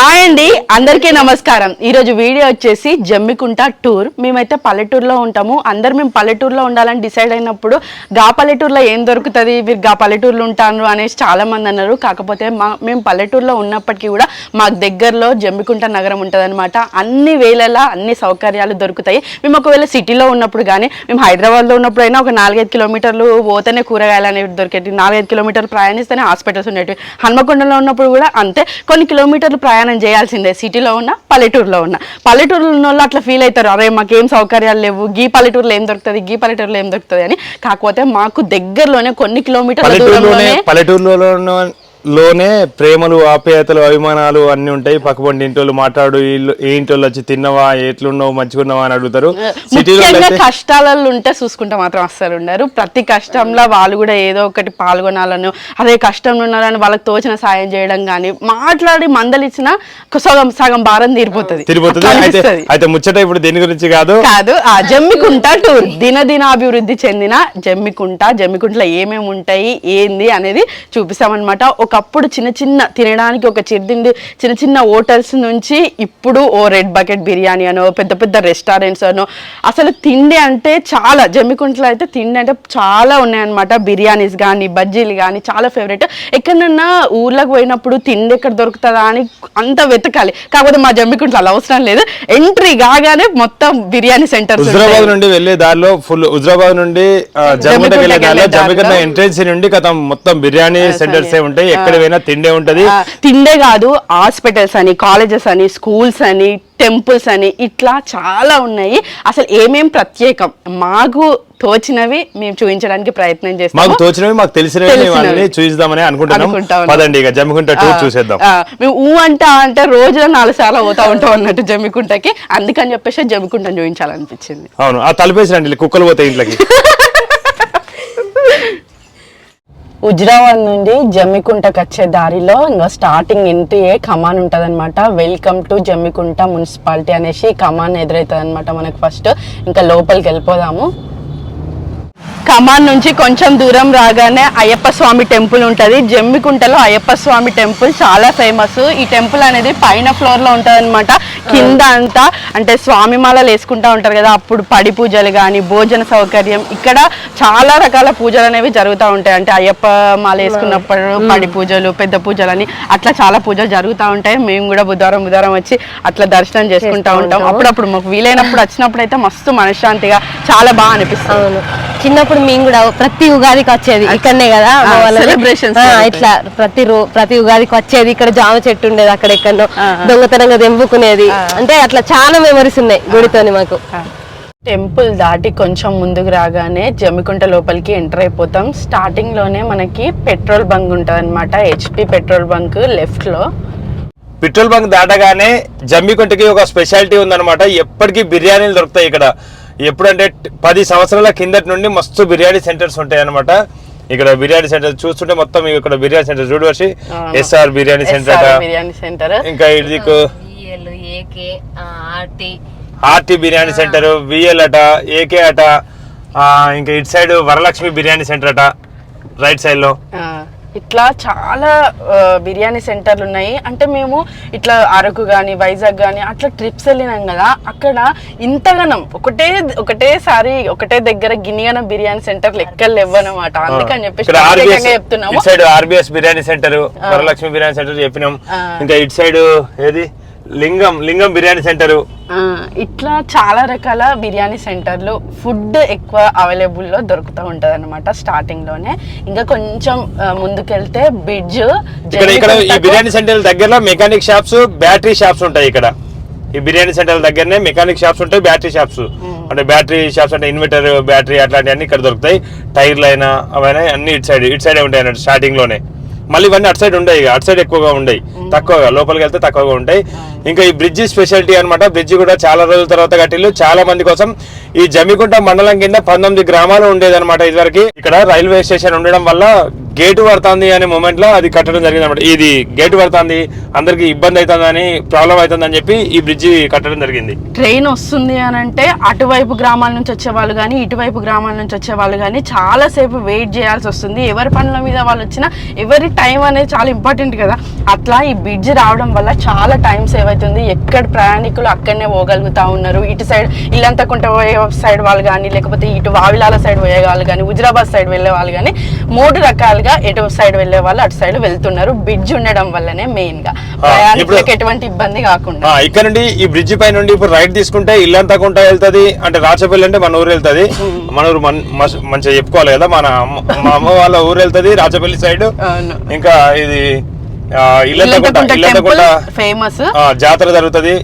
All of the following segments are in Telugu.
హాయ్ అండి అందరికీ నమస్కారం. ఈరోజు వీడియో వచ్చేసి జమ్మికుంట టూర్. మేమైతే పల్లెటూరులో ఉంటాము. అందరు మేము పల్లెటూరులో ఉండాలని డిసైడ్ అయినప్పుడు గా పల్లెటూరులో ఏం దొరుకుతుంది మీరు గా పల్లెటూరులో ఉంటారు అనేసి చాలామంది అన్నారు. కాకపోతే మా మేము పల్లెటూరులో ఉన్నప్పటికీ కూడా మాకు దగ్గరలో జమ్మికుంట నగరం ఉంటుందన్నమాట. అన్ని వేళలా అన్ని సౌకర్యాలు దొరుకుతాయి. మేము ఒకవేళ సిటీలో ఉన్నప్పుడు కానీ మేము హైదరాబాద్లో ఉన్నప్పుడు అయినా ఒక నాలుగైదు కిలోమీటర్లు పోతేనే కూరగాయలు అనేవి దొరికేవి నాలుగైదు కిలోమీటర్లు ప్రయాణిస్తేనే హాస్పిటల్స్ ఉండేవి హన్మకొండలో ఉన్నప్పుడు కూడా అంతే. కొన్ని కిలోమీటర్లు ప్రయాణం చేయాల్సిందే సిటీలో ఉన్న పల్లెటూరులో ఉన్న. పల్లెటూరులో ఉన్న వాళ్ళు అట్లా ఫీల్ అవుతారు అరే మాకేం సౌకర్యాలు లేవు గీ పల్లెటూరులో ఏం దొరుకుతుంది గీ పల్లెటూరులో ఏం దొరుకుతుంది అని. కాకపోతే మాకు దగ్గరలోనే కొన్ని కిలోమీటర్ల దూరంలోనే పల్లెటూరులో లోనే ప్రేమలు ఆప్యాయతలు అభిమానాలు అన్ని ఉంటాయి. పక్కపండి ఇంటోళ్ళు మాట్లాడు వీళ్ళు ఏ ఇంటోళ్ళు వచ్చి తిన్నవా ఎట్లున్నావు మంచిగున్నావా అని అడుగుతారు. ముఖ్యంగా కష్టాలలో ఉంటే చూసుకుంటే మాత్రం అస్సలు ఉండరు. ప్రతి కష్టంలో వాళ్ళు కూడా ఏదో ఒకటి పాల్గొనాలను అదే కష్టంలో ఉన్నారని వాళ్ళకి తోచిన సాయం చేయడం కానీ మాట్లాడి మందలిచ్చిన సగం సగం భారం తీరిపోతుంది. అనిపిస్తది. అయితే ముచ్చట ఇప్పుడు దేని గురించి కాదు? కాదు ఆ జమ్మికుంట టూర్. దినదినాభివృద్ధి చెందిన జమ్మికుంట జమ్మికుంటలో ఏమేమి ఉంటాయి ఏంది అనేది చూపిస్తామన్నమాట. ఒకప్పుడు చిన్న చిన్న తినడానికి ఒక చిరుతిండి చిన్న చిన్న హోటల్స్ నుంచి ఇప్పుడు ఓ రెడ్ బకెట్ బిర్యానీ అనో పెద్ద పెద్ద రెస్టారెంట్స్ అనో అసలు తిండి అంటే చాలా జమ్మికుంటలో అయితే తిండి అంటే చాలా ఉన్నాయన్నమాట. బిర్యానీస్ కానీ బజ్జీలు కానీ చాలా ఫేవరెట్. ఎక్కడన్నా ఊర్లకు పోయినప్పుడు తిండి ఎక్కడ దొరుకుతుందా అని అంత వెతకాలి. కాకపోతే మా జమ్మికుంటలో అలా అవసరం లేదు. ఎంట్రీ కాగానే మొత్తం బిర్యానీ సెంటర్స్ హుజరాబాద్ నుండి వెళ్ళే దారిలో ఫుల్ హుజరాబాద్ నుండి జమ్మికుంటకి దారిలో వెళ్ళే జమ్మికుంట. ఎంట్రెన్స్ నుండి కథం మొత్తం బిర్యానీ సెంటర్స్ ఏ ఉంటాయి. ఎక్కడ పోయినా తిండే ఉంటది. తిండే కాదు హాస్పిటల్స్ అని కాలేజెస్ అని స్కూల్స్ అని టెంపుల్స్ అని ఇట్లా చాలా ఉన్నాయి. అసలు ఏమేం ప్రత్యేకం? మాకు తోచినవి మేము చూపించడానికి ప్రయత్నం మాకు చేస్తాము తోచినవి మాకు తెలిసినవి చూపిద్దామని అనుకుంటున్నాం. పదండి ఇక జమ్మికుంట టూర్ చూసేద్దాం. మేము ఊ అంటా అంటే రోజులో నాలుగు సార్లు పోతా ఉంటాం అన్నట్టు జమ్మికుంటకి. అందుకని చెప్పేసి జమ్మికుంటని చూపించాలనిపించింది. అవును ఆ తలుపేసిరండి కుక్కలు పోతాయి ఇంట్లోకి. హుజరాబాద్ నుండి జమ్మికుంటకు వచ్చే దారిలో ఇంకా స్టార్టింగ్ ఎంట్రీయే కమాన్ ఉంటుంది అనమాట వెల్కమ్ టు జమ్మికుంట మున్సిపాలిటీ అనేసి కమాన్ ఎదురవుతుంది అనమాట మనకు ఫస్ట్ ఇంకా లోపలికి వెళ్ళిపోదాము. కమాన్ నుంచి కొంచెం దూరం రాగానే అయ్యప్ప స్వామి టెంపుల్ ఉంటుంది. జమ్మికుంటలో అయ్యప్ప స్వామి టెంపుల్ చాలా ఫేమస్ ఈ టెంపుల్ అనేది పైన ఫ్లోర్లో ఉంటుంది అనమాట కింద అంతా అంటే స్వామి మాలలు వేసుకుంటా ఉంటారు కదా అప్పుడు పడి పూజలు కానీ భోజన సౌకర్యం ఇక్కడ చాలా రకాల పూజలు అనేవి జరుగుతూ ఉంటాయి. అంటే అయ్యప్ప మాల వేసుకున్నప్పుడు పడి పూజలు పెద్ద పూజలు అని అట్లా చాలా పూజలు జరుగుతూ ఉంటాయి. మేము కూడా బుధవారం బుధవారం వచ్చి అట్లా దర్శనం చేసుకుంటా ఉంటాం. అప్పుడప్పుడు మాకు వీలైనప్పుడు వచ్చినప్పుడు అయితే మస్తు మనశ్శాంతిగా చాలా బాగా అనిపిస్తుంది. చిన్నప్పుడు మేము కూడా ప్రతి ఉగాదికి వచ్చేది ఇక్కడనే కదా జరుగుతాయి. ఇట్లా ప్రతి రో ప్రతి ఉగాదికి వచ్చేది ఇక్కడ జామ చెట్టు ఉండేది అక్కడ ఎక్కడో. దొంగతనంగా దెంపుకునేది అంటే అట్లా చాలా మెమరీస్ ఉన్నాయి గుడితోని మాకు. టెంపుల్ దాటి కొంచెం ముందుకు రాగానే జమ్మికుంట లోపలికి ఎంటర్ అయిపోతాం. స్టార్టింగ్లోనే మనకి పెట్రోల్ బంక్ ఉంటుంది అనమాట హెచ్పి పెట్రోల్ బంక్ లెఫ్ట్లో. పెట్రోల్ బంక్ దాటగానే జమ్మికుంటకి ఒక స్పెషాలిటీ ఉందన్నమాట. ఎప్పటికీ బిర్యానీలు దొరుకుతాయి ఇక్కడ. ఎప్పుడంటే పది సంవత్సరాల కిందటి నుండి మస్తు బిర్యానీ సెంటర్స్ ఉంటాయి అనమాట ఇక్కడ బిర్యానీ సెంటర్ చూస్తుంటే మొత్తం ఇక్కడ బిర్యానీ సెంటర్. చూడవచ్చు ఎస్ఆర్ బిర్యానీ సెంటర్ సెంటర్. ఇంకా ఇది AK RT. RT biryani centre VL అట ఏకే అట ఆ, ఇంకా ఇటు సైడ్ వరలక్ష్మి బిర్యానీ సెంటర్ అట రైట్ సైడ్లో ఇట్లా చాలా బిర్యానీ సెంటర్లు ఉన్నాయి. అంటే మేము ఇట్లా అరకు కానీ వైజాగ్ కానీ అట్లా ట్రిప్స్ వెళ్ళినాం కదా అక్కడ ఇంతగానం ఒకటే ఒకటేసారి ఒకటే దగ్గర గిన్నెగనం బిర్యానీ సెంటర్లు ఎక్కడ లేవన్నమాట అందుకని చెప్పేసి చెప్తున్నాము. Side RBS biryani centre Varalakshmi biryani centre చెప్పినాం. ఇంకా ఇటు సైడ్ ఏది? లింగం లింగం బిర్యానీ సెంటర్. ఇట్లా చాలా రకాల బిర్యానీ సెంటర్లు ఫుడ్ ఎక్కువ అవైలబుల్లో దొరుకుతూ ఉంటుంది అనమాట స్టార్టింగ్లోనే ఇంకా కొంచెం ముందుకెళ్తే బ్రిడ్జ్ ఇక్కడ ఈ బిర్యానీ సెంటర్ దగ్గరలో మెకానిక్ షాప్స్ బ్యాటరీ షాప్స్ ఉంటాయి ఇక్కడ. ఈ బిర్యానీ సెంటర్ దగ్గరనే మెకానిక్ షాప్స్ ఉంటాయి బ్యాటరీ షాప్స్. అంటే బ్యాటరీ షాప్స్ అంటే ఇన్వర్టర్ బ్యాటరీ అట్లాంటివన్నీ ఇక్కడ దొరుకుతాయి. టైర్లు అయినా అవైనా అన్ని ఇటు సైడ్ ఇటు సైడే ఉంటాయి అన్నట్టు స్టార్టింగ్లోనే. మళ్ళీ ఇవన్నీ అటు సైడ్ ఉంటాయి ఇక అటు సైడ్ ఎక్కువగా ఉంటాయి తక్కువగా లోపలికి వెళ్తే తక్కువగా ఉంటాయి. ఇంకా ఈ బ్రిడ్జి స్పెషాలిటీ అనమాట బ్రిడ్జి కూడా చాలా రోజుల తర్వాత కట్టిల్లు. చాలా మంది కోసం ఈ జమికుంట మండలం కింద పంతొమ్మిది గ్రామాలు ఉండేదన్నమాట ఇదివరకు. ఇక్కడ రైల్వే స్టేషన్ ఉండడం వల్ల గేటు పడుతుంది అనే మూమెంట్లో అది కట్టడం జరిగింది అనమాట ఇది గేటు పడుతుంది అందరికి ఇబ్బంది అవుతుందని ప్రాబ్లం అని చెప్పి ఈ బ్రిడ్జి కట్టడం జరిగింది. ట్రైన్ వస్తుంది అని అంటే అటువైపు గ్రామాల నుంచి వచ్చే వాళ్ళు కానీ ఇటువైపు గ్రామాల నుంచి వచ్చే వాళ్ళు కానీ చాలా సేపు వెయిట్ చేయాల్సి వస్తుంది. ఎవరి పనుల మీద వాళ్ళు వచ్చినా ఎవరి టైం అనేది చాలా ఇంపార్టెంట్ కదా. అట్లా ఈ బ్రిడ్జ్ రావడం వల్ల చాలా టైం సేవ్ అవుతుంది ఎక్కడ ప్రయాణికులు అక్కడనే పోగలుగుతా ఉన్నారు. ఇటు సైడ్ ఇల్లంతకుంట పోయే సైడ్ వాళ్ళు కానీ లేకపోతే ఇటు వావిలాల సైడ్ పోయే వాళ్ళు కానీ హుజరాబాద్ సైడ్ వెళ్ళే వాళ్ళు కానీ మూడు రకాలుగా ఎటు సైడ్ వెళ్ళే వాళ్ళు అటు సైడ్ వెళ్తున్నారు. బ్రిడ్జ్ ఉండడం వల్లనే మెయిన్గా. ప్రయాణికులకు ఎటువంటి ఇబ్బంది కాకుండా. ఇక్కడ నుండి ఈ బ్రిడ్జి పై నుండి ఇప్పుడు రైట్ తీసుకుంటే ఇల్లంతా కుంట వెళ్తది అంటే రాచపల్లి అంటే మన ఊరు వెళ్తది. మన ఊరు మంచిగా చెప్పుకోవాలి కదా మన అమ్మ- మా అమ్మ వాళ్ళ ఊరు వెళ్తది రాచపల్లి సైడ్. ఇంకా ఇది ఇల్లంతకుంట ఫేమస్ జాతర జరుగుతుంది.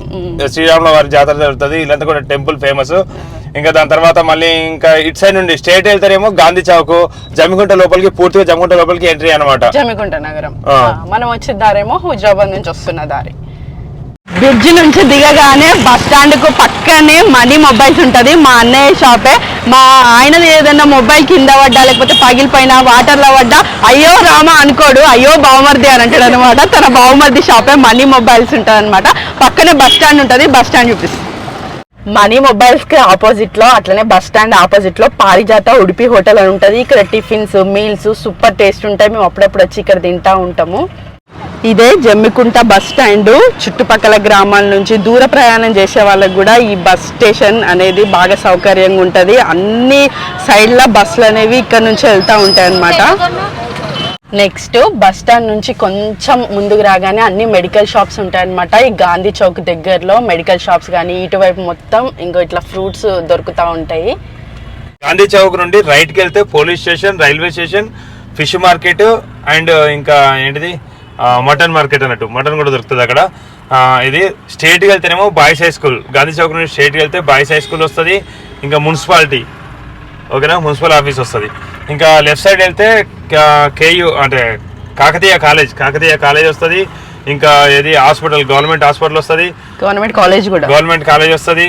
శ్రీరాముల వారి జాతర జరుగుతుంది. ఇల్లంతకుంట టెంపుల్ ఫేమస్ ఇంకా దాని తర్వాత మళ్ళీ ఇంకా ఇటు సైడ్ నుండి స్టేట్ వెళ్తారేమో గాంధీ చౌక్ జమ్మికుంట లోపలికి పూర్తిగా జమ్మికుంట లోపలికి ఎంట్రీ అనమాట జమికుంట నగరం. మనం వచ్చే దారేమో హుజరాబాద్ నుంచి వస్తున్న దారి. బ్రిడ్జ్ నుంచి దిగగానే బస్ స్టాండ్ పక్కనే మనీ మొబైల్స్ ఉంటది. మా అన్నయ్య షాపే. మా ఆయనది ఏదైనా మొబైల్ కింద పడ్డా లేకపోతే పగిలిపోయినా వాటర్లో పడ్డా అయ్యో రామ అనుకోడు అయ్యో బావమర్ది అని అంటాడు అనమాట తన బావమర్ది షాపే మనీ మొబైల్స్ ఉంటుంది అనమాట పక్కనే బస్ స్టాండ్ ఉంటుంది. బస్ స్టాండ్ చూపిస్తుంది మనీ మొబైల్స్కి ఆపోజిట్లో అట్లనే బస్ స్టాండ్ ఆపోజిట్లో పారిజాత ఉడిపి హోటల్ అని ఉంటుంది. ఇక్కడ టిఫిన్స్ మీల్స్ సూపర్ టేస్ట్ ఉంటాయి. మేము అప్పుడప్పుడు వచ్చి ఇక్కడ తింటూ ఉంటాము. ఇదే జమ్మికుంట బస్ స్టాండ్. చుట్టుపక్కల గ్రామాల నుంచి దూర ప్రయాణం చేసే వాళ్ళకి కూడా ఈ బస్ స్టేషన్ అనేది బాగా సౌకర్యంగా ఉంటుంది. అన్ని సైడ్ల బస్సులు అనేవి ఇక్కడ నుంచి వెళ్తా ఉంటాయి అన్నమాట. నెక్స్ట్ బస్ స్టాండ్ నుంచి కొంచెం ముందుకు రాగానే అన్ని మెడికల్ షాప్స్ ఉంటాయన్నమాట ఈ గాంధీ చౌక్ దగ్గరలో మెడికల్ షాప్స్ కానీ ఇటువైపు మొత్తం ఇంకో ఇట్లా ఫ్రూట్స్ దొరుకుతూ ఉంటాయి. గాంధీ చౌక్ నుండి రైట్కి వెళ్తే police station railway station fish market and ఇంకా ఏంటిది? మటన్ మార్కెట్ అన్నట్టు. మటన్ కూడా దొరుకుతుంది అక్కడ. ఇది స్టేట్కి వెళ్తేనేమో boys high school. Gandhi Chowk నుండి స్టేట్కి వెళ్తే బాయ్స్ హై స్కూల్ వస్తుంది. ఇంకా మున్సిపాలిటీ. ఓకేనా? మున్సిపల్ ఆఫీస్ వస్తుంది. ఇంకా లెఫ్ట్ సైడ్ వెళ్తే కేయు అంటే కాకతీయ కాలేజ్. కాకతీయ కాలేజ్ వస్తుంది. ఇంకా ఏది? హాస్పిటల్ గవర్నమెంట్ హాస్పిటల్ వస్తుంది. గవర్నమెంట్ కాలేజ్ కూడా. గవర్నమెంట్ కాలేజ్ వస్తుంది.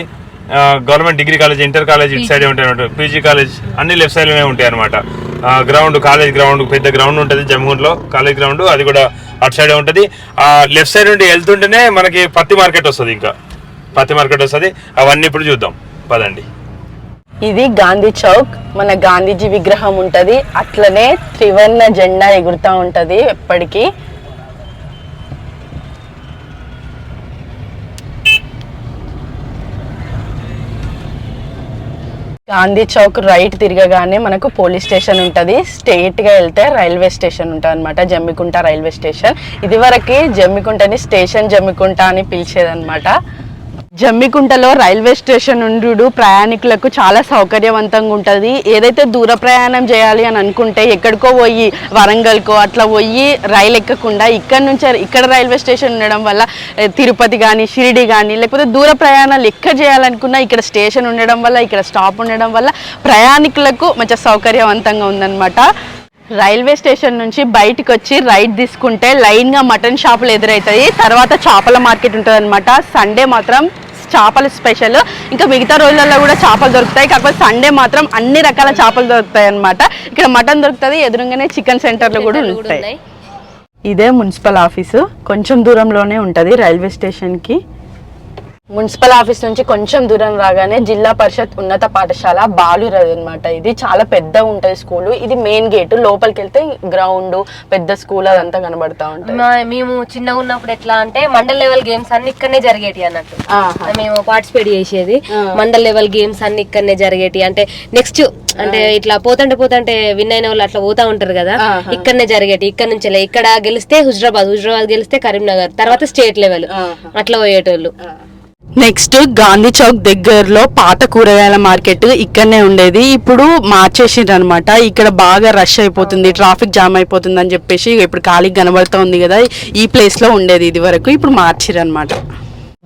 Government degree college inter college ఇటు సైడ్ ఉంటాయి పీజీ కాలేజ్ అన్ని లెఫ్ట్ సైడ్లోనే ఉంటాయి అనమాట గ్రౌండ్ కాలేజ్ గ్రౌండ్ పెద్ద గ్రౌండ్ ఉంటుంది జమ్మూర్లో కాలేజ్ గ్రౌండ్ అది కూడా అటు సైడ్ ఉంటుంది. ఆ లెఫ్ట్ సైడ్ నుండి వెళ్తుంటేనే మనకి పత్తి మార్కెట్ వస్తుంది ఇంకా. పత్తి మార్కెట్ వస్తుంది. అవన్నీ ఇప్పుడు చూద్దాం. పదండి. ఇది గాంధీ చౌక్. మన గాంధీజీ విగ్రహం ఉంటది. అట్లనే త్రివర్ణ జెండా ఎగురుతా ఉంటది ఎప్పటికీ. గాంధీ చౌక్ రైట్ తిరగగానే మనకు పోలీస్ స్టేషన్ ఉంటుంది. స్టేట్గా వెళ్తే రైల్వే స్టేషన్ ఉంటుంది అనమాట జమ్మికుంట రైల్వే స్టేషన్. ఇది వరకు జమ్మికుంటని స్టేషన్ జమ్మికుంట అని పిలిచేదనమాట జమ్మికుంటలో రైల్వే స్టేషన్ ఉండు ప్రయాణికులకు చాలా సౌకర్యవంతంగా ఉంటుంది. ఏదైతే దూర ప్రయాణం చేయాలి అని అనుకుంటే ఎక్కడికో పోయి వరంగల్కో అట్లా పోయి రైలు ఎక్కకుండా ఇక్కడ నుంచి ఇక్కడ రైల్వే స్టేషన్ ఉండడం వల్ల తిరుపతి కానీ షిరిడి కానీ లేకపోతే దూర ప్రయాణాలు ఎక్కడ చేయాలనుకున్నా ఇక్కడ స్టేషన్ ఉండడం వల్ల ఇక్కడ స్టాప్ ఉండడం వల్ల ప్రయాణికులకు మంచి సౌకర్యవంతంగా ఉందన్నమాట. రైల్వే స్టేషన్ నుంచి బయటకు వచ్చి రైట్ తీసుకుంటే లైన్గా మటన్ షాపులు ఎదురవుతాయి. తర్వాత చేపల మార్కెట్ ఉంటుంది అనమాట సండే మాత్రం చేపలు స్పెషల్. ఇంకా మిగతా రోజులలో కూడా చేపలు దొరుకుతాయి. కాకపోతే సండే మాత్రం అన్ని రకాల చేపలు దొరుకుతాయి అనమాట ఇక్కడ మటన్ దొరుకుతుంది ఎదురుగానే చికెన్ సెంటర్లు కూడా ఉంటాయి. ఇదే మున్సిపల్ ఆఫీసు. కొంచెం దూరంలోనే ఉంటుంది రైల్వే స్టేషన్కి. మున్సిపల్ ఆఫీస్ నుంచి కొంచెం దూరం రాగానే జిల్లా పరిషత్ ఉన్నత పాఠశాల బాలురది అనమాట ఇది చాలా పెద్ద ఉంటది స్కూల్. ఇది మెయిన్ గేట్. లోపలికి వెళ్తే గ్రౌండ్ పెద్ద స్కూల్ అదంతా కనబడతా ఉంటుంది. మేము చిన్నగా ఉన్నప్పుడు ఎట్లా అంటే మండల్ లెవెల్ గేమ్స్ అన్ని ఇక్కడనే జరిగేటి అన్నట్టు. మేము పార్టిసిపేట్ చేసేది. మండల్ లెవెల్ గేమ్స్ అన్ని ఇక్కడనే జరిగేటి. అంటే నెక్స్ట్ అంటే ఇట్లా పోతంటే పోతంటే విన్ అయిన వాళ్ళు అట్లా పోతా ఉంటారు కదా. ఇక్కడనే జరిగేటి. ఇక్కడ నుంచి ఇక్కడ గెలిస్తే హుజరాబాద్ హుజరాబాద్ గెలిస్తే కరీంనగర్ తర్వాత స్టేట్ లెవెల్. అట్లా పోయేటోళ్ళు. నెక్స్ట్ గాంధీ చౌక్ దగ్గరలో పాత కూరగాయల మార్కెట్ ఇక్కడనే ఉండేది. ఇప్పుడు మార్చేసిండ్రు అనమాట ఇక్కడ బాగా రష్ అయిపోతుంది ట్రాఫిక్ జామ్ అయిపోతుంది అని చెప్పేసి ఇప్పుడు ఖాళీ కనబడుతూ ఉంది కదా. ఈ ప్లేస్లో ఉండేది ఇది వరకు ఇప్పుడు మార్చిరనమాట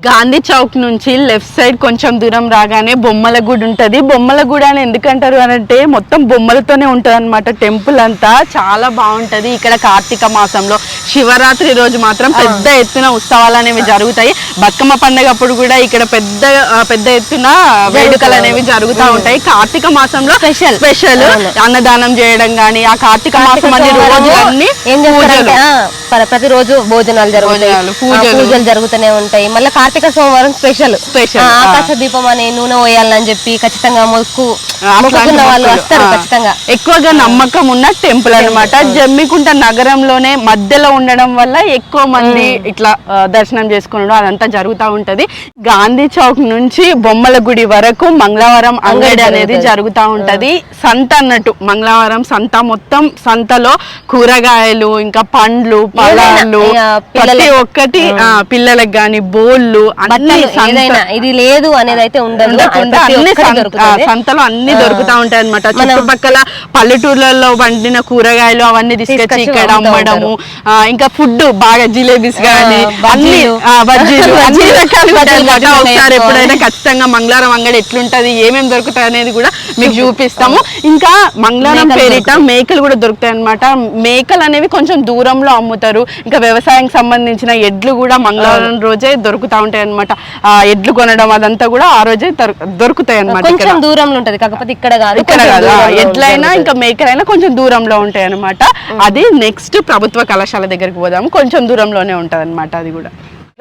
గాంధీ చౌక్ నుంచి లెఫ్ట్ సైడ్ కొంచెం దూరం రాగానే బొమ్మల గుడి ఉంటది. బొమ్మల గుడి అని ఎందుకంటారు అని అంటే మొత్తం బొమ్మలతోనే ఉంటది అనమాట టెంపుల్ అంతా చాలా బాగుంటది. ఇక్కడ కార్తీక మాసంలో శివరాత్రి రోజు మాత్రం పెద్ద ఎత్తున ఉత్సవాలు అనేవి జరుగుతాయి. బతుకమ్మ పండుగ అప్పుడు కూడా ఇక్కడ పెద్ద పెద్ద ఎత్తున వేడుకలు అనేవి జరుగుతూ ఉంటాయి. కార్తీక మాసంలో. స్పెషల్. అవును. అన్నదానం చేయడం గానీ ఆ కార్తీక మాసం సోమవారము రోజులన్నీ ప్రతిరోజు భోజనాలు జరుగుతాయి. పూజలు జరుగుతూనే ఉంటాయి. మళ్ళీ కార్తీక సోమవారం స్పెషల్ ఆ. ఆకాశ దీపం అని నూనె పోయాలని చెప్పి ఖచ్చితంగా మొక్కు మొక్కుకున్న వాళ్ళు. వస్తారు. ఖచ్చితంగా. ఎక్కువగా నమ్మకం ఉన్న టెంపుల్ అన్నమాట. జమ్మికుంట నగరంలోనే మధ్యలో ఉండడం వల్ల ఎక్కువ మంది ఇట్లా దర్శనం చేసుకునడం అదంతా జరుగుతూ ఉంటది. గాంధీ చౌక్ నుంచి బొమ్మల గుడి వరకు మంగళవారం అంగడి అనేది జరుగుతూ ఉంటది. సంత అన్నట్టు మంగళవారం సంత మొత్తం సంతలో కూరగాయలు ఇంకా పండ్లు పళ్ళాలు ఇక ప్రతి ఒక్కటి ఆ, పిల్లలకు గాని బోళ్ళు అన్ని ఇది లేదు అనేది అయితే ఉండదు. ప్రతి అన్ని అన్ని. దొరుకుతా ఉంటాయి అనమాట చుట్టుపక్కల పల్లెటూర్లలో పండిన కూరగాయలు అవన్నీ తీసుకొచ్చి ఇక్కడ అమ్మడము ఇంకా ఫుడ్ బాగా జిలేబీస్ కానీ అన్ని బజ్జీలు. అన్ని రకాలు ఒకసారి. ఎప్పుడైనా ఖచ్చితంగా మంగళవారం అంగడి ఎట్లుంటది ఏమేమి దొరుకుతాయి అనేది కూడా మీకు చూపిస్తాము. ఇంకా మంగళవారం మేకలు పేరిట మేకలు కూడా దొరుకుతాయి అనమాట మేకలు అనేవి కొంచెం దూరంలో అమ్ముతారు. ఇంకా వ్యవసాయానికి సంబంధించిన ఎడ్లు కూడా మంగళవారం రోజే దొరుకుతా ఉంటాయి అనమాట ఎడ్లు కొనడం అదంతా కూడా ఆ రోజే దొరు- దొరుకుతాయి అనమాట దూరంలో ఉంటది. కాకపోతే ఇక్కడ కాదు ఇక్కడ కాదు. ఉంటుంది. ఇంకా మేకలైనా కొంచెం దూరంలో ఉంటాయి అనమాట అది నెక్స్ట్ ప్రభుత్వ కళాశాల దగ్గరికి పోదాము. కొంచెం దూరంలోనే ఉంటది అనమాట అది కూడా.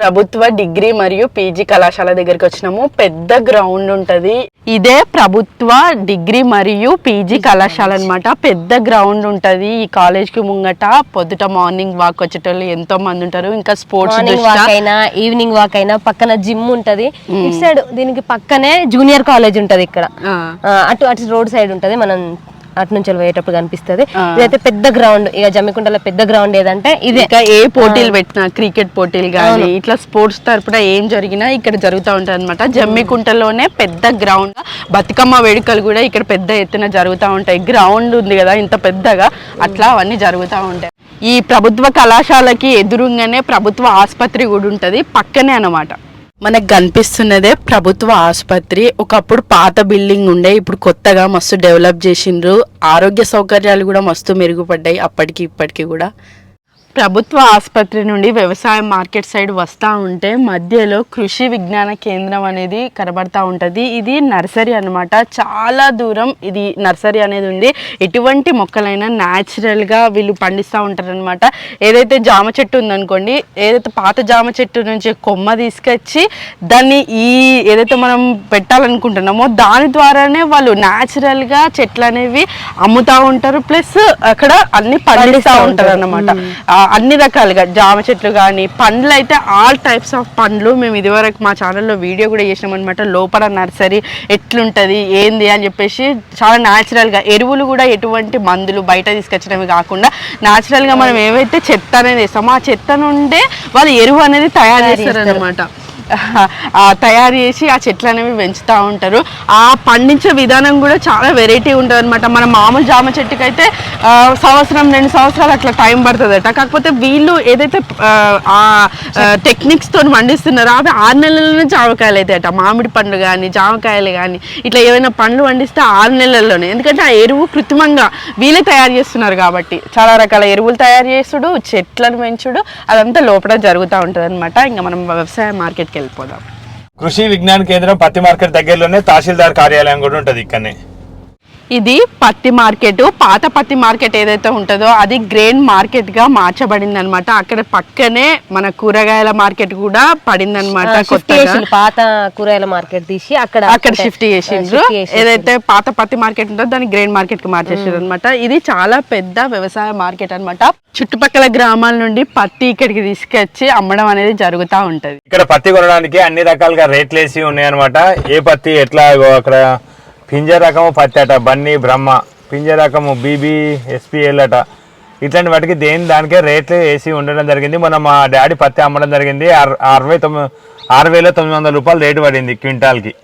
ప్రభుత్వ డిగ్రీ మరియు పీజీ కళాశాల దగ్గరికి వచ్చినాము. పెద్ద గ్రౌండ్ ఉంటది. ఇదే ప్రభుత్వ డిగ్రీ మరియు పీజీ కళాశాల అన్నమాట. పెద్ద గ్రౌండ్ ఉంటది ఈ కాలేజ్కి ముంగట. పొద్దుట మార్నింగ్ వాక్ వచ్చేటోళ్ళు ఎంతో మంది ఉంటారు. ఇంకా స్పోర్ట్స్ వాక్ అయినా ఈవినింగ్ వాక్ అయినా పక్కన జిమ్ ఉంటది. ఇటు సైడ్ దీనికి పక్కనే జూనియర్ కాలేజ్ ఉంటది ఇక్కడ. అటు అటు రోడ్ సైడ్ ఉంటది. మనం అటు నుంచి పోయేటప్పుడు కనిపిస్తది. ఇదైతే పెద్ద గ్రౌండ్ ఇక జమ్మికుంటలో పెద్ద గ్రౌండ్ ఏదంటే ఇదే. ఇంకా ఏ పోటీలు పెట్టినా క్రికెట్ పోటీలు కానీ ఇట్లా స్పోర్ట్స్ తరపున ఏం జరిగినా ఇక్కడ జరుగుతూ ఉంటాయి అనమాట జమ్మికుంటలోనే పెద్ద గ్రౌండ్ బతుకమ్మ వేడుకలు కూడా ఇక్కడ పెద్ద ఎత్తున జరుగుతూ ఉంటాయి. గ్రౌండ్ ఉంది కదా ఇంత పెద్దగా అట్లా అవన్నీ జరుగుతూ ఉంటాయి. ఈ ప్రభుత్వ కళాశాలకి ఎదురుగానే ప్రభుత్వ ఆసుపత్రి కూడా ఉంటది పక్కనే అన్నమాట. మనకు కనిపిస్తున్నదే ప్రభుత్వ ఆసుపత్రి. ఒకప్పుడు పాత బిల్డింగ్ ఉండే ఇప్పుడు కొత్తగా మస్తు డెవలప్ చేసిండ్రు. ఆరోగ్య సౌకర్యాలు కూడా మస్తు మెరుగుపడ్డాయి అప్పటికి ఇప్పటికి కూడా. ప్రభుత్వ ఆసుపత్రి నుండి వ్యవసాయ మార్కెట్ సైడ్ వస్తూ ఉంటే మధ్యలో కృషి విజ్ఞాన కేంద్రం అనేది కనబడతా ఉంటుంది. ఇది నర్సరీ అన్నమాట. చాలా దూరం ఇది నర్సరీ అనేది ఉంది. ఎటువంటి మొక్కలైనా న్యాచురల్గా వీళ్ళు పండిస్తూ ఉంటారనమాట ఏదైతే జామ చెట్టు ఉందనుకోండి ఏదైతే పాత జామ చెట్టు నుంచి కొమ్మ తీసుకొచ్చి దాన్ని ఈ ఏదైతే మనం పెట్టాలనుకుంటున్నామో దాని ద్వారానే వాళ్ళు న్యాచురల్గా చెట్లు అనేవి అమ్ముతా ఉంటారు. ప్లస్ అక్కడ అన్ని పండిస్తూ ఉంటారు. అన్నమాట అన్ని రకాలుగా జామ చెట్లు కానీ పండ్లు అయితే ఆల్ టైప్స్ ఆఫ్ పండ్లు మేము ఇదివరకు మా ఛానల్లో వీడియో కూడా చేసినాం అనమాట లోపల నర్సరీ ఎట్లుంటది ఏంది అని చెప్పేసి చాలా natural గా ఎరువులు కూడా ఎటువంటి మందులు బయట తీసుకొచ్చినవి కాకుండా natural గా మనం ఏవైతే చెత్త అనేది వేస్తామో ఆ చెత్త నుండే వాళ్ళు ఎరువు అనేది తయారు చేస్తారు. అనమాట తయారు చేసి ఆ చెట్లు అనేవి పెంచుతూ ఉంటారు. ఆ పండించే విధానం కూడా చాలా వెరైటీ ఉంటుంది అనమాట మన మామూలు జామ చెట్టుకి అయితే సంవత్సరం రెండు సంవత్సరాలు అట్లా టైం పడుతుందట. కాకపోతే వీళ్ళు ఏదైతే ఆ, ఆ టెక్నిక్స్ తోని పండిస్తున్నారో అవి ఆరు నెలల్లోనే జామకాయలు అవుతాయట మామిడి పండ్లు కానీ జామకాయలు కానీ ఇట్లా ఏమైనా పండ్లు పండిస్తే ఆరు నెలల్లోనే. ఎందుకంటే ఆ ఎరువు కృత్రిమంగా వీళ్ళే తయారు చేస్తున్నారు కాబట్టి. చాలా రకాల ఎరువులు తయారు చేసుడు చెట్లను పెంచుడు అదంతా లోపల జరుగుతూ ఉంటుంది అనమాట ఇంకా మనం వ్యవసాయ మార్కెట్కి వెళ్ళిపోదాం కృషి విజ్ఞాన కేంద్రం పత్తి మార్కెట్ దగ్గరలోనే తహసీల్దార్ కార్యాలయం కూడా ఉంటది ఇక్కడనే. ఇది పత్తి మార్కెట్ పాత పత్తి మార్కెట్ ఏదైతే ఉంటుందో అది గ్రెయిన్ మార్కెట్గా మార్చబడింది అనమాట అక్కడ పక్కనే మన కూరగాయల మార్కెట్ కూడా పడింది అనమాట పాత కూరగాయల మార్కెట్ తీసి అక్కడ అక్కడ షిఫ్ట్ చేసిండ్రు. ఏదైతే పాత పత్తి మార్కెట్ ఉంటుందో దాన్ని గ్రెయిన్ మార్కెట్కి మార్చేసారు అనమాట ఇది చాలా పెద్ద వ్యవసాయ మార్కెట్ అన్నమాట. చుట్టుపక్కల గ్రామాల నుండి పత్తి ఇక్కడికి తీసుకొచ్చి అమ్మడం అనేది జరుగుతూ ఉంటది. ఇక్కడ పత్తి కొనడానికి అన్ని రకాలుగా రేట్లు వేసి ఉన్నాయి అనమాట ఏ పత్తి ఎట్లా అక్కడ పింజ రకము పత్తి అట బన్నీ బ్రహ్మ పింజ రకము బీబీ ఎస్పీఎల్ అట. ఇట్లాంటి వాటికి దేని దానికే రేట్లు వేసి ఉండడం జరిగింది. మొన్న మా డాడీ పత్తి అమ్మడం జరిగింది. అర- అరవై తొమ్మిది ఆరు వేల తొమ్మిది వందల రూపాయలు రేటు పడింది క్వింటాల్కి.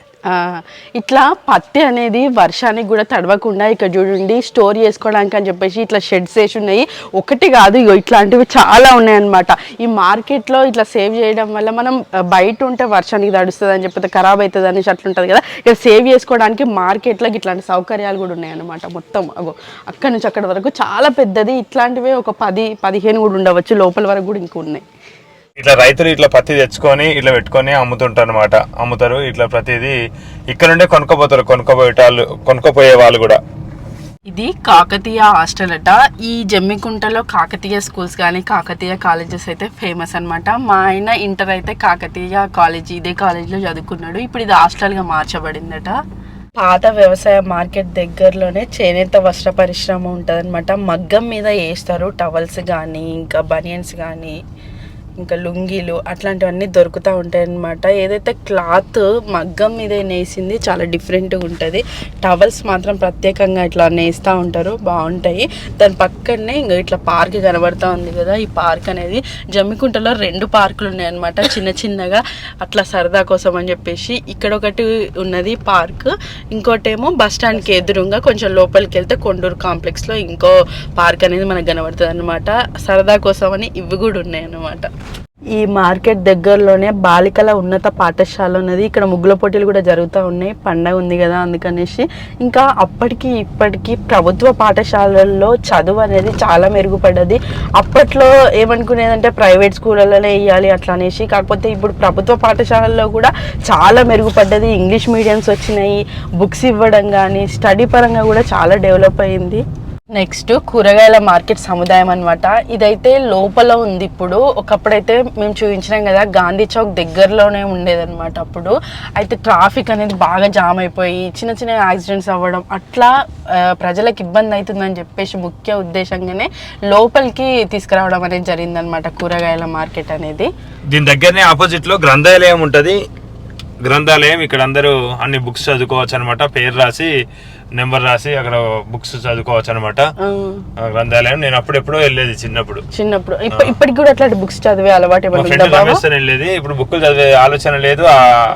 ఇట్లా పత్తి అనేది వర్షానికి కూడా తడవకుండా ఇక్కడ చూడండి స్టోర్ చేసుకోవడానికి అని చెప్పేసి ఇట్లా షెడ్స్ వేసి ఉన్నాయి. ఒకటి కాదు ఇగో ఇట్లాంటివి చాలా ఉన్నాయన్నమాట. ఈ మార్కెట్లో ఇట్లా సేవ్ చేయడం వల్ల మనం బయట ఉంటే వర్షానికి తడుస్తుంది అని చెప్పి ఖరాబ్ అవుతుంది అనేసి అట్లుంటుంది కదా. ఇక్కడ సేవ్ చేసుకోవడానికి మార్కెట్లో ఇట్లాంటి సౌకర్యాలు కూడా ఉన్నాయన్నమాట మొత్తం. అగో అక్కడ నుంచి అక్కడ వరకు చాలా పెద్దది. ఇట్లాంటివే ఒక పది పదిహేను కూడా ఉండవచ్చు. లోపల వరకు కూడా ఇంకా ఉన్నాయి. ఇట్లా రైతులు ఇట్లా పత్తి తెచ్చుకొని ఇట్లా పెట్టుకొని అమ్ముతుంటారు అనమాట అమ్ముతారు. ఇట్లా ప్రతిదీ ఇక్కడ నుండే కొనుక్కోపోతారు కొనుక్కోపోయేటాళ్ళు కొనుక్కోపోయే వాళ్ళు కూడా. ఇది కాకతీయ హాస్టల్ అట. ఈ జమ్మికుంటలో కాకతీయ స్కూల్స్ కానీ కాకతీయ కాలేజెస్ అయితే ఫేమస్ అనమాట మా ఆయన ఇంటర్ అయితే కాకతీయ కాలేజ్ ఇదే కాలేజ్లో చదువుకున్నాడు. ఇప్పుడు ఇది హాస్టల్గా మార్చబడిందట. పాత వ్యవసాయ మార్కెట్ దగ్గరలోనే చేనేత వస్త్ర పరిశ్రమ ఉంటుందన్నమాట. మగ్గం మీద వేస్తారు టవల్స్ కానీ ఇంకా బనియన్స్ కానీ ఇంకా లుంగీలు అట్లాంటివన్నీ దొరుకుతూ ఉంటాయన్నమాట. ఏదైతే క్లాత్ మగ్గం మీద నేసింది చాలా డిఫరెంట్గా ఉంటుంది. టవల్స్ మాత్రం ప్రత్యేకంగా ఇట్లా నేస్తూ ఉంటారు. బాగుంటాయి. దాని పక్కనే ఇంకా ఇట్లా పార్క్ కనబడుతూ ఉంది కదా ఈ పార్క్ అనేది. జమ్మికుంటలో రెండు పార్కులు ఉన్నాయన్నమాట. చిన్న చిన్నగా అట్లా సరదా కోసం అని చెప్పేసి. ఇక్కడ ఒకటి ఉన్నది పార్క్. ఇంకోటేమో బస్ స్టాండ్కి ఎదురుగా కొంచెం లోపలికి వెళ్తే కొండూరు కాంప్లెక్స్లో ఇంకో పార్క్ అనేది మనకు కనబడుతుంది అనమాట సరదా కోసం అని ఇవి కూడా ఉన్నాయి అన్నమాట ఈ మార్కెట్ దగ్గరలోనే బాలికల ఉన్నత పాఠశాల ఉన్నది. ఇక్కడ ముగ్గుల పోటీలు కూడా జరుగుతూ ఉన్నాయి. పండగ ఉంది కదా అందుకనేసి. ఇంకా అప్పటికి ఇప్పటికీ ప్రభుత్వ పాఠశాలల్లో చదువు అనేది చాలా మెరుగుపడ్డది. అప్పట్లో ఏమనుకునేదంటే ప్రైవేట్ స్కూళ్ళలోనే వేయాలి అట్లా అనేసి. కాకపోతే ఇప్పుడు ప్రభుత్వ పాఠశాలల్లో కూడా చాలా మెరుగుపడ్డది. ఇంగ్లీష్ మీడియంస్ వచ్చినాయి. బుక్స్ ఇవ్వడం కానీ స్టడీ పరంగా కూడా చాలా డెవలప్ అయింది. నెక్స్ట్ కూరగాయల మార్కెట్ సముదాయం అనమాట ఇదైతే లోపల ఉంది ఇప్పుడు. ఒకప్పుడైతే మేము చూపించినాం కదా గాంధీ చౌక్ దగ్గరలోనే ఉండేదన్నమాట అప్పుడు. అయితే ట్రాఫిక్ అనేది బాగా జామ్ అయిపోయి చిన్న చిన్న యాక్సిడెంట్స్ అవ్వడం అట్లా ప్రజలకు ఇబ్బంది అవుతుందని చెప్పేసి ముఖ్య ఉద్దేశంగానే లోపలికి తీసుకురావడం అనేది జరిగిందనమాట కూరగాయల మార్కెట్ అనేది. దీని దగ్గరనే ఆపోజిట్లో గ్రంథాలయం ఉంటుంది. గ్రంథాలయం ఇక్కడ అందరూ అన్ని బుక్స్ చదువుకోవచ్చు అనమాట పేరు రాసి నెంబర్ రాసి అక్కడ బుక్స్ చదువుకోవచ్చు అనమాట ఆ, గ్రంథాలయం నేను అప్పుడెప్పుడో వెళ్ళేది చిన్నప్పుడు. చిన్నప్పుడు. ఇప్ప- ఇప్పటికి కూడా అట్లాంటి బుక్స్ చదివే అలవాటు వెళ్ళేది. ఇప్పుడు బుక్కులు చదివే ఆలోచన లేదు.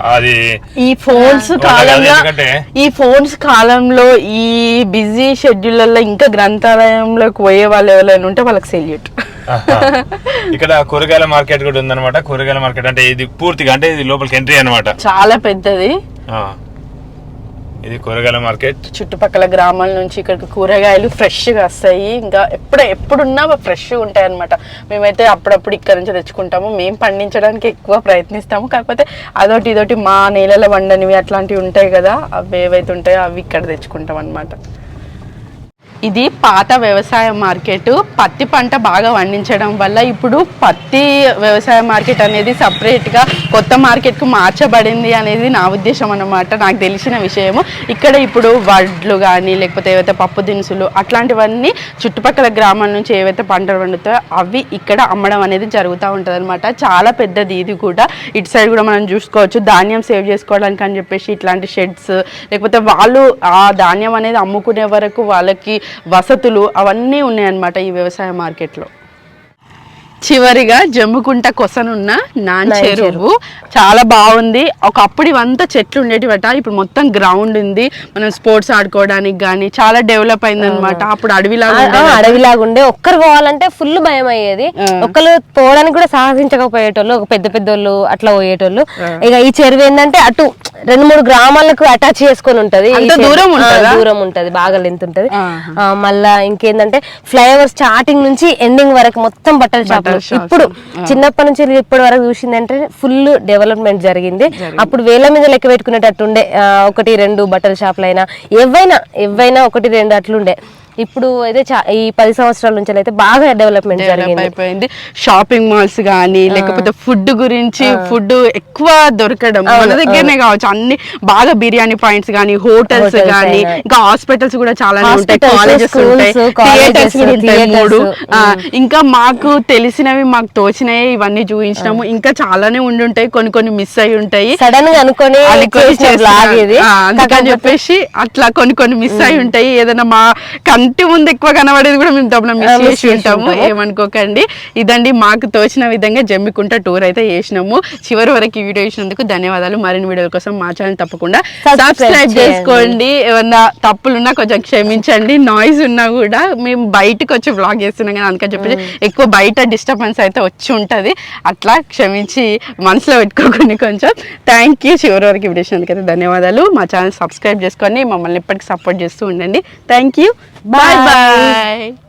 అది ఈ ఫోన్స్ కాలంలో ఈ ఫోన్స్ కాలంలో ఈ బిజీ షెడ్యూల్లో ఇంకా గ్రంథాలయంలోకి పోయే వాళ్ళు ఎవరైనా ఉంటే వాళ్ళకి సెల్యూట్. ఇక్కడ కూరగాయల మార్కెట్ కూడా ఉందన్నమాట. కూరగాయల మార్కెట్ అంటే ఇది పూర్తిగా అంటే ఇది లోపలికి ఎంట్రీ అన్నమాట. చాలా పెద్దది. ఇది కూరగాయల మార్కెట్. చుట్టుపక్కల గ్రామాల నుంచి ఇక్కడికి కూరగాయలు ఫ్రెష్గా వస్తాయి. ఇంకా ఎప్పుడు ఎప్పుడున్నా ఫ్రెష్గా ఉంటాయి అనమాట మేమైతే అప్పుడప్పుడు ఇక్కడ నుంచి తెచ్చుకుంటాము. మేము పండించడానికి ఎక్కువ ప్రయత్నిస్తాము. కాకపోతే అదొకటి ఇదొకటి మా నేలల వండనివి అట్లాంటివి ఉంటాయి కదా అవి ఏవైతే ఉంటాయో అవి ఇక్కడ తెచ్చుకుంటాం అనమాట ఇది పాత వ్యవసాయ మార్కెట్. పత్తి పంట బాగా పండించడం వల్ల ఇప్పుడు పత్తి వ్యవసాయ మార్కెట్ అనేది సపరేట్గా కొత్త మార్కెట్కు మార్చబడింది అనేది నా ఉద్దేశం అన్నమాట నాకు తెలిసిన విషయము. ఇక్కడ ఇప్పుడు వడ్లు కానీ లేకపోతే ఏవైతే పప్పు దినుసులు అట్లాంటివన్నీ చుట్టుపక్కల గ్రామాల నుంచి ఏవైతే పంటలు పండుతాయో అవి ఇక్కడ అమ్మడం అనేది జరుగుతూ ఉంటుంది చాలా పెద్దది ఇది కూడా. ఇటు సైడ్ కూడా మనం చూసుకోవచ్చు. ధాన్యం సేవ్ చేసుకోవడానికి అని చెప్పేసి ఇట్లాంటి షెడ్స్ లేకపోతే వాళ్ళు ఆ ధాన్యం అనేది అమ్ముకునే వరకు వాళ్ళకి వసతులు అవన్నీ ఉన్నాయన్నమాట ఈ వ్యవసాయ మార్కెట్లో. చివరిగా జమ్ముకుంట కొసనున్న నాన్ చెరువు. చాలా బాగుంది. ఒకప్పుడు ఇవంతా చెట్లు ఉండేటివట ఇప్పుడు మొత్తం గ్రౌండ్ ఉంది. మనం స్పోర్ట్స్ ఆడుకోవడానికి కానీ చాలా డెవలప్ అయిందన్నమాట. అప్పుడు అడవిలాగా. అడవిలాగా ఉండే. ఒక్కరు పోవాలంటే ఫుల్ భయం అయ్యేది ఒక్కరు పోవడానికి కూడా సాహసించకపోయేటోళ్ళు ఒక పెద్ద పెద్దోళ్ళు అట్లా పోయేటోళ్ళు. ఇక ఈ చెరువు ఏంటంటే అటు రెండు మూడు గ్రామాలకు అటాచ్ చేసుకొని ఉంటది. దూరం? దూరం ఉంటది. బాగా లెంత్ ఉంటది. మళ్ళా ఇంకేందంటే ఫ్లైఓవర్ స్టార్టింగ్ నుంచి ఎండింగ్ వరకు మొత్తం బట్టల షాపులు ఇప్పుడు చిన్నప్పటి నుంచి ఇప్పటి వరకు చూసిందంటే ఫుల్ డెవలప్మెంట్ జరిగింది. అప్పుడు వేల మీద లెక్క పెట్టుకునేటట్టు ఉండే ఆ, ఒకటి రెండు బట్టల షాపులు అయినా ఏవైనా ఏవైనా ఒకటి రెండు అట్లుండే. ఇప్పుడు అయితే ఈ పది సంవత్సరాల నుంచి అయితే బాగా డెవలప్మెంట్ అయిపోయింది. షాపింగ్ మాల్స్ కానీ లేకపోతే ఫుడ్ గురించి ఫుడ్ ఎక్కువ దొరకడం. మన దగ్గరనే కావచ్చు. అన్ని బాగా బిర్యానీ పాయింట్స్ కానీ హోటల్స్ కానీ. ఇంకా హాస్పిటల్స్ కూడా చాలా ఉంటాయి. కాలేజెస్ schools, ఉంటాయి. colleges, థియేటర్స్ కూడా ఉంటాయి theatres, మూడు. ఆ, ఇంకా మాకు తెలిసినవి మాకు తోచినవి ఇవన్నీ చూపించినాము ఇంకా చాలానే ఉండి ఉంటాయి. కొన్ని కొన్ని మిస్ అయి ఉంటాయి. సడన్గా అనుకొని అందుకని చెప్పేసి అట్లా కొన్ని కొన్ని మిస్ అయి ఉంటాయి. ఏదైనా మా కంది ఇంటి ముందు ఎక్కువ కనబడేది కూడా మేము డబ్బులు మిస్ చేసి ఉంటాము. ఏమనుకోకండి. ఇదండి మాకు తోచిన విధంగా జమ్మికుంట టూర్ అయితే చేసినాము. చివరి వరకు ఈ వీడియో చేసినందుకు ధన్యవాదాలు. మరిన్ని వీడియోల కోసం మా ఛానల్ తప్పకుండా సబ్స్క్రైబ్. చేసుకోండి. ఏమన్నా తప్పులున్నా కొంచెం క్షమించండి. నాయిస్ ఉన్నా కూడా మేము బయటకు వచ్చి బ్లాగ్ చేస్తున్నాం కానీ అందుకని చెప్పి ఎక్కువ బయట డిస్టర్బెన్స్ అయితే వచ్చి ఉంటది. అట్లా క్షమించి మనసులో పెట్టుకోకండి కొంచెం. థ్యాంక్ యూ చివరి వరకు వీడియో చేసినందుకు అయితే ధన్యవాదాలు. మా ఛానల్ సబ్స్క్రైబ్ చేసుకొని మమ్మల్ని ఇప్పటికి సపోర్ట్ చేస్తూ ఉండండి. Thank you Bye-bye.